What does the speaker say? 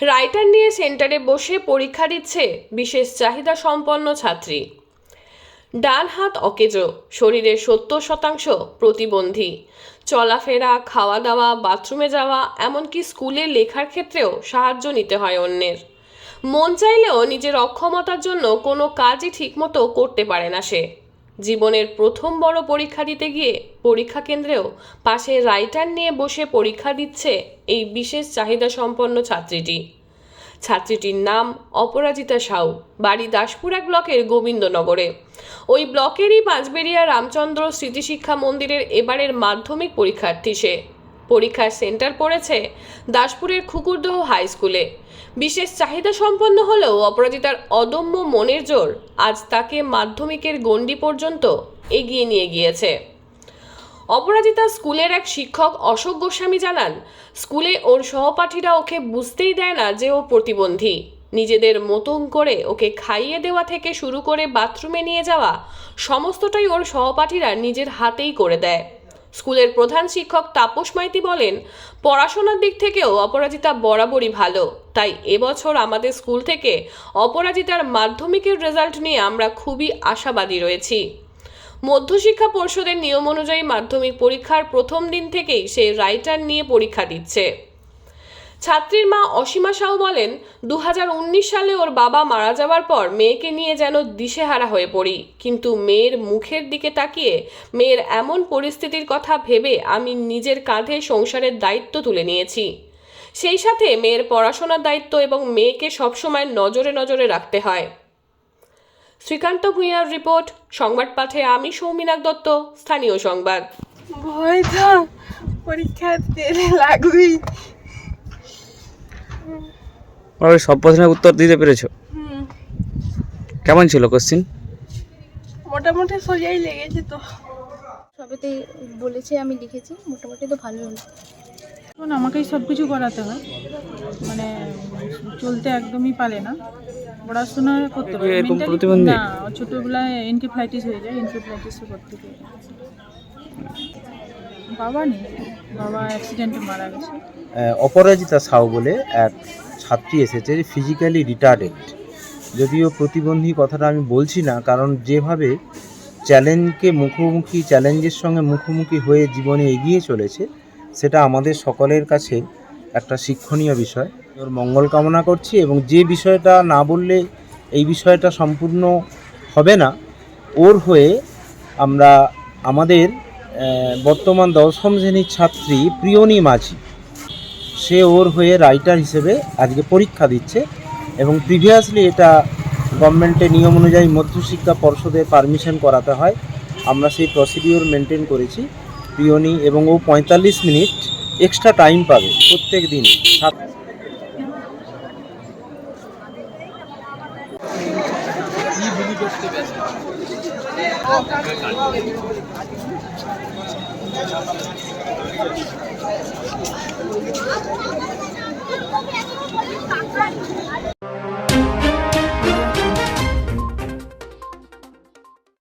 Writer নিয়ে সেন্টারে বসে পরীক্ষা দিচ্ছে বিশেষ চাহিদা সম্পন্ন ছাত্রী। ডান হাত অকেজো, শরীরের সত্তর শতাংশ প্রতিবন্ধী। চলাফেরা খাওয়া দাওয়া বাথরুমে যাওয়া, এমনকি স্কুলে লেখার ক্ষেত্রেও সাহায্য নিতে হয় অন্যের। মন চাইলেও নিজের অক্ষমতার জন্য কোনো কাজই ঠিকমতো করতে পারে না সে। জীবনের প্রথম বড় পরীক্ষা দিতে গিয়ে পরীক্ষা কেন্দ্রেও পাশে রাইটার নিয়ে বসে পরীক্ষা দিচ্ছে এই বিশেষ চাহিদা সম্পন্ন ছাত্রীটি। ছাত্রীটির নাম অপরাজিতা সাউ, বাড়ি দাসপুরা ব্লকের গোবিন্দনগরে। ওই ব্লকেরই পাঁচবেরিয়া রামচন্দ্র স্মৃতিশিক্ষা মন্দিরের এবারের মাধ্যমিক পরীক্ষার্থী সে। পরীক্ষার সেন্টার পড়েছে দাসপুরের খুকুরদহ হাই স্কুলে। বিশেষ চাহিদা সম্পন্ন হলেও অপরাজিতার অদম্য মনের জোর আজ তাকে মাধ্যমিকের গণ্ডি পর্যন্ত এগিয়ে নিয়ে গিয়েছে। অপরাজিতা স্কুলের এক শিক্ষক অশোক গোস্বামী জানান, স্কুলে ওর সহপাঠীরা ওকে বুঝতেই দেয় না যে ও প্রতিবন্ধী। নিজেদের মতন করে ওকে খাইয়ে দেওয়া থেকে শুরু করে বাথরুমে নিয়ে যাওয়া, সমস্তটাই ওর সহপাঠীরা নিজের হাতেই করে দেয়। স্কুলের প্রধান শিক্ষক তাপস মাইতি বলেন, পড়াশোনার দিক থেকেও অপরাজিতা বরাবরই ভালো। তাই এবছর আমাদের স্কুল থেকে অপরাজিতার মাধ্যমিকের রেজাল্ট নিয়ে আমরা খুবই আশাবাদী রয়েছি। মধ্যশিক্ষা পর্ষদের নিয়ম অনুযায়ী মাধ্যমিক পরীক্ষার প্রথম দিন থেকেই সে রাইটার নিয়ে পরীক্ষা দিচ্ছে। ছাত্রীর মা অসীমা সাউ বলেন দু হাজার উনিশ সালে ওর বাবা মারা যাওয়ার পর মেয়েকে নিয়ে যেন দিশেহারা হয়ে পড়ি। কিন্তু মেয়ের মুখের দিকে তাকিয়ে মেয়ের এমন পরিস্থিতির কথা ভেবে আমি নিজের কাঁধে সংসারের দায়িত্ব তুলে নিয়েছি। সেই সাথে মেয়ের পড়াশোনার দায়িত্ব এবং মেয়েকে সবসময় নজরে নজরে রাখতে হয়। শ্রীকান্ত ভূঁইয়ার রিপোর্ট, সংবাদ পাঠে আমি সৌমিনাক দত্ত, স্থানীয় সংবাদ। ভয় পরীক্ষা দিতে লাগবেই। ওরা সব প্রশ্নের উত্তর দিতে পেরেছ? কেমন ছিল কোশ্চিন মোটামুটি সোজাই লেগেছে তো। সবেতেই বলেছে আমি লিখেছি মোটামুটি তো ভালো হলো। এখন আমাকেই সব কিছু করাতে হয়। মানে চলতে একদমই পারে না। পড়াশোনা করতে পারে। এরকম প্রতিবন্ধী? না ছোটোবেলায় এনকেফ্লাইটিস হয়ে যায় এনকেফ্লাইটিসের করতে থেকে। বাবা নেই। বাবা অ্যাক্সিডেন্টে মারা গেছে। অপরাজিতা সাউ বলে এক ছাত্রী এসেছে ফিজিক্যালি রিটার্ডেড যদিও প্রতিবন্ধী কথাটা আমি বলছি না, কারণ যেভাবে চ্যালেঞ্জকে মুখোমুখি, চ্যালেঞ্জের সঙ্গে মুখোমুখি হয়ে জীবনে এগিয়ে চলেছে, সেটা আমাদের সকলের কাছে একটা শিক্ষণীয় বিষয়। ওর মঙ্গল কামনা করছি এবং যে বিষয়টা না বললে এই বিষয়টা সম্পূর্ণ হবে না, ওর হয়ে আমরা আমাদের বর্তমান দশম শ্রেণির ছাত্রী প্রিয়নী মাঝি। সে ওর হয়ে রাইটার হিসেবে আজকে পরীক্ষা দিচ্ছে এবং প্রিভিয়াসলি এটা গভর্নমেন্টের নিয়ম অনুযায়ী মধ্যশিক্ষা পর্ষদের পারমিশন করাতে হয়। আমরা সেই প্রসিডিওর মেনটেন করেছি। প্রিয়নি এবং ও পঁয়তাল্লিশ মিনিট এক্সট্রা টাইম পাবে প্রত্যেক দিন। সাত Thank you.